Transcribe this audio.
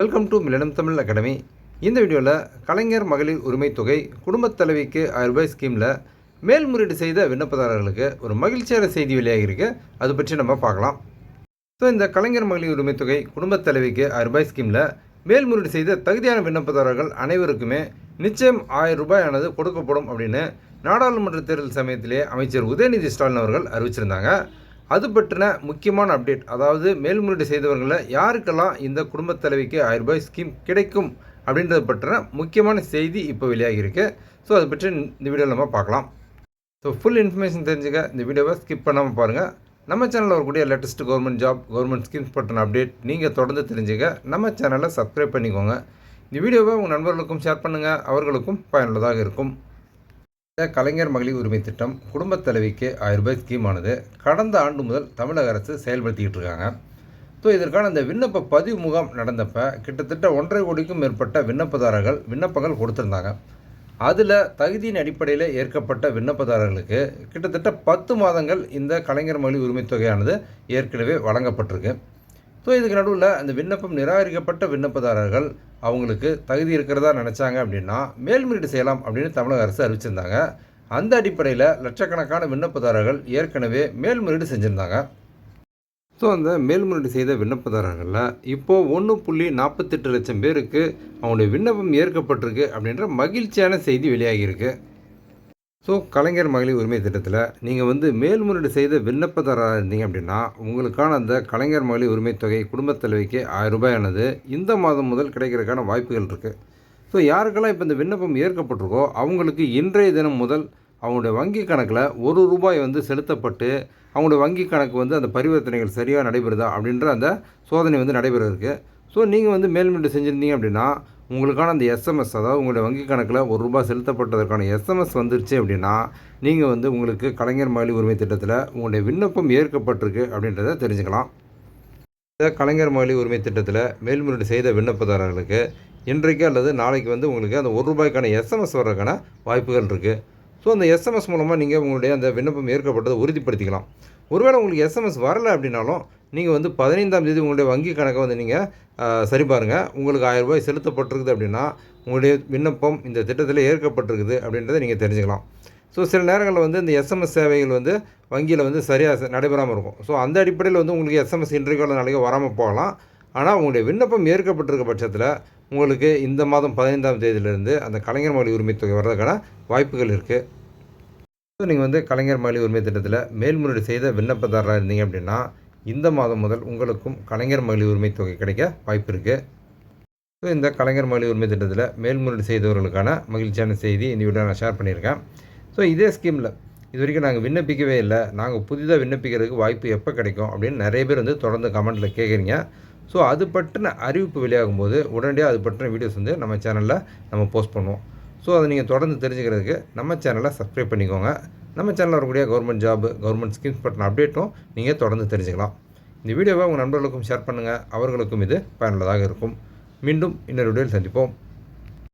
Milanam Tamil academy இந்த வீடியோவில் கலைஞர் மகளிர் உரிமைத் தொகை குடும்பத் தலைவிக்கு ஆயிரம் ரூபாய் ஸ்கீமில் மேல்முறையீடு செய்த விண்ணப்பதாரர்களுக்கு ஒரு மகிழ்ச்சியான செய்தி வெளியாகியிருக்கு அது பற்றி நம்ம பார்க்கலாம். ஸோ இந்த கலைஞர் மகளிர் உரிமை தொகை குடும்பத் தலைவிக்கு ஆயிரம் ரூபாய் ஸ்கீமில் மேல்முறையீடு செய்த தகுதியான விண்ணப்பதாரர்கள் அனைவருக்குமே நிச்சயம் ஆயிரம் ரூபாயானது கொடுக்கப்படும் அப்படின்னு நாடாளுமன்ற தேர்தல் சமயத்திலே அமைச்சர் உதயநிதி ஸ்டாலின் அவர்கள் அறிவிச்சிருந்தாங்க. அது பற்றின முக்கியமான அப்டேட் அதாவது மேல்முறையீடு செய்தவர்களில் யாருக்கெல்லாம் இந்த குடும்பத் தலைவிக்கு ஆயிரம் ரூபாய் ஸ்கீம் கிடைக்கும் அப்படின்றத பற்றின முக்கியமான செய்தி இப்போ வெளியாகியிருக்கு. ஸோ அதை பற்றி இந்த வீடியோவில் நம்ம பார்க்கலாம். ஸோ ஃபுல் இன்ஃபர்மேஷன் தெரிஞ்சுக்க இந்த வீடியோவை ஸ்கிப் பண்ணாமல் பாருங்கள் நம்ம சேனலில் வரக்கூடிய latest government job government schemes பற்றின அப்டேட் நீங்கள் தொடர்ந்து தெரிஞ்சுக்க நம்ம சேனலை சப்ஸ்கிரைப் பண்ணிக்கோங்க. இந்த வீடியோவை உங்கள் நண்பர்களுக்கும் ஷேர் பண்ணுங்கள் அவர்களுக்கும் பயனுள்ளதாக இருக்கும். இந்த கலைஞர் மகளிர் உரிமை திட்டம் குடும்பத் தலைவிக்கு ஆயிரம் ரூபாய் ஸ்கீமானது கடந்த ஆண்டு முதல் தமிழக அரசு செயல்படுத்திக்கிட்டு இருக்காங்க. ஸோ இதற்கான இந்த விண்ணப்ப பதிவு முகாம் நடந்தப்ப கிட்டத்தட்ட ஒன்றரை கோடிக்கும் மேற்பட்ட விண்ணப்பதாரர்கள் விண்ணப்பங்கள் கொடுத்துருந்தாங்க. அதில் தகுதியின் அடிப்படையில் ஏற்கப்பட்ட விண்ணப்பதாரர்களுக்கு கிட்டத்தட்ட பத்து மாதங்கள் இந்த கலைஞர் மகளிர் உரிமைத் தொகையானது ஏற்கனவே வழங்கப்பட்டிருக்கு. ஸோ இதுக்கு நடுவில் அந்த விண்ணப்பம் நிராகரிக்கப்பட்ட விண்ணப்பதாரர்கள் அவங்களுக்கு தகுதி இருக்கிறதா நினச்சாங்க அப்படின்னா மேல்முறையீடு செய்யலாம் அப்படின்னு தமிழக அரசு அறிவிச்சிருந்தாங்க. அந்த அடிப்படையில் லட்சக்கணக்கான விண்ணப்பதாரர்கள் ஏற்கனவே மேல்முறையீடு செஞ்சுருந்தாங்க. ஸோ அந்த மேல்முறையீடு செய்த விண்ணப்பதாரர்களில் இப்போது ஒன்று புள்ளி நாற்பத்தெட்டு லட்சம் பேருக்கு அவங்களுடைய விண்ணப்பம் ஏற்கப்பட்டிருக்கு அப்படின்ற மகிழ்ச்சியான செய்தி வெளியாகியிருக்கு. ஸோ கலைஞர் மகளிர் உரிமை திட்டத்தில் நீங்கள் வந்து மேல்முறையீடு செய்த விண்ணப்பதாரராக இருந்தீங்க அப்படின்னா உங்களுக்கான அந்த கலைஞர் மகளிர் உரிமை தொகை குடும்பத் தலைவிக்கு ஆயிரம் ரூபாயானது இந்த மாதம் முதல் கிடைக்கிறதுக்கான வாய்ப்புகள் இருக்குது ஸோ யாருக்கெல்லாம் இப்போ இந்த விண்ணப்பம் ஏற்கப்பட்டிருக்கோ அவங்களுக்கு இன்றைய தினம் முதல் அவங்களுடைய வங்கி கணக்கில் ஒரு ரூபாய் வந்து செலுத்தப்பட்டு அவங்களுடைய வங்கி கணக்கு வந்து அந்த பரிவர்த்தனைகள் சரியாக நடைபெறுதா அப்படின்ற அந்த சோதனை வந்து நடைபெற இருக்குது ஸோ நீங்கள் வந்து மேல்முறையீடு செஞ்சுருந்தீங்க அப்படின்னா உங்களுக்கான அந்த எஸ்எம்எஸ் அதாவது உங்களுடைய வங்கி கணக்கில் ஒரு ரூபாய் செலுத்தப்பட்டதற்கான எஸ்எம்எஸ் வந்துருச்சு அப்படின்னா நீங்கள் வந்து உங்களுக்கு கலைஞர் மகளிர் உரிமை திட்டத்தில் உங்களுடைய விண்ணப்பம் ஏற்கப்பட்டிருக்கு அப்படின்றத தெரிஞ்சுக்கலாம். இந்த கலைஞர் மகளிர் உரிமை திட்டத்தில் மேல்முறையீடு செய்த விண்ணப்பதாரர்களுக்கு இன்றைக்கு அல்லது நாளைக்கு வந்து உங்களுக்கு அந்த ஒரு ரூபாய்க்கான எஸ்எம்எஸ் வர்றதுக்கான வாய்ப்புகள் இருக்குது ஸோ அந்த எஸ்எம்எஸ் மூலமாக நீங்கள் உங்களுடைய அந்த விண்ணப்பம் ஏற்கப்பட்டதை உறுதிப்படுத்திக்கலாம். ஒருவேளை உங்களுக்கு எஸ்எம்எஸ் வரலை அப்படின்னாலும் நீங்கள் வந்து பதினைந்தாம் தேதி உங்களுடைய வங்கி கணக்கை வந்து நீங்கள் சரி பாருங்கள் உங்களுக்கு ஆயிரம் ரூபாய் செலுத்தப்பட்டிருக்குது அப்படின்னா உங்களுடைய விண்ணப்பம் இந்த திட்டத்தில் ஏற்கப்பட்டிருக்குது அப்படின்றத நீங்கள் தெரிஞ்சுக்கலாம். ஸோ சில நேரங்களில் வந்து இந்த எஸ்எம்எஸ் சேவைகள் வந்து வங்கியில் வந்து சரியாக நடைபெறாமல் இருக்கும். ஸோ அந்த அடிப்படையில் வந்து உங்களுக்கு எஸ்எம்எஸ் இன்றைக்கு நாளைக்கு வராமல் போகலாம். ஆனால் உங்களுடைய விண்ணப்பம் ஏற்கப்பட்டிருக்க பட்சத்தில் உங்களுக்கு இந்த மாதம் பதினைந்தாம் தேதியிலிருந்து அந்த கலைஞர் மகளிர் உரிமை தொகை வர்றதுக்கான வாய்ப்புகள் இருக்குது ஸோ நீங்கள் வந்து கலைஞர் மகளிர் உரிமை திட்டத்தில் மேல்முறையீடு செய்த விண்ணப்பதாரராக இருந்தீங்க அப்படின்னா இந்த மாதம் முதல் உங்களுக்கும் கலைஞர் மகளிர் உரிமை தொகை கிடைக்க வாய்ப்பு இருக்குது ஸோ இந்த கலைஞர் மகளிர் உரிமை திட்டத்தில் மேல்முறையீடு செய்தவர்களுக்கான மகிழ்ச்சியான செய்தி இந்த வீடியோ நான் ஷேர் பண்ணியிருக்கேன். ஸோ இதே ஸ்கீமில் இது வரைக்கும் நாங்கள் விண்ணப்பிக்கவே இல்லை. நாங்கள் புதிதாக விண்ணப்பிக்கிறதுக்கு வாய்ப்பு எப்போ கிடைக்கும் அப்படின்னு நிறைய பேர் வந்து தொடர்ந்து கமெண்ட்டில் கேட்குறீங்க ஸோ அது பற்றின அறிவிப்பு வெளியாகும் போது உடனடியாக அது பற்றின வீடியோஸ் வந்து நம்ம சேனலில் நம்ம போஸ்ட் பண்ணுவோம். ஸோ அதை நீங்கள் தொடர்ந்து தெரிஞ்சுக்கிறதுக்கு நம்ம சேனலை சப்ஸ்கிரைப் பண்ணிக்கோங்க. நம்ம சேனலில் வரக்கூடிய கவர்மெண்ட் ஜாப் கவர்மெண்ட் ஸ்கீம்ஸ் பற்றின அப்டேட்டும் நீங்கள் தொடர்ந்து தெரிஞ்சுக்கலாம். இந்த வீடியோவை உங்கள் நண்பர்களுக்கும் ஷேர் பண்ணுங்கள் அவர்களுக்கும் இது பயனுள்ளதாக இருக்கும். மீண்டும் இன்னொரு வீடியோவில் சந்திப்போம்.